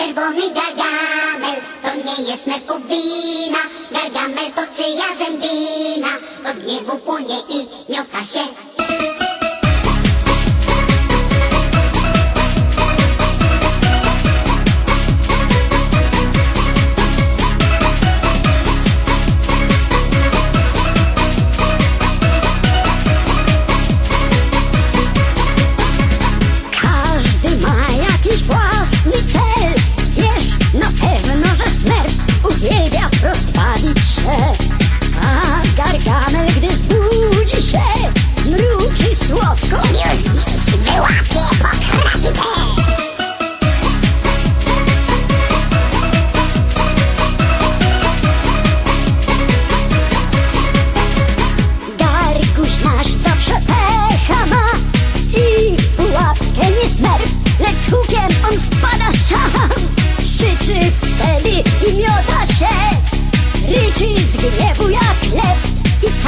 Czerwony gargamel to nie jest merków wina, gargamel to czyja rzębina, od gniewu płonie i miota się.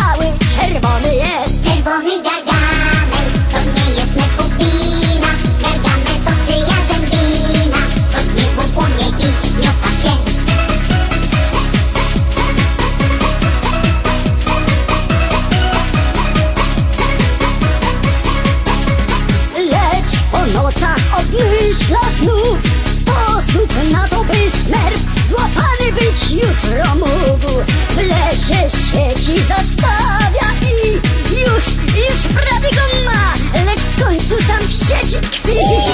cały czerwony jest. Czerwony Peace.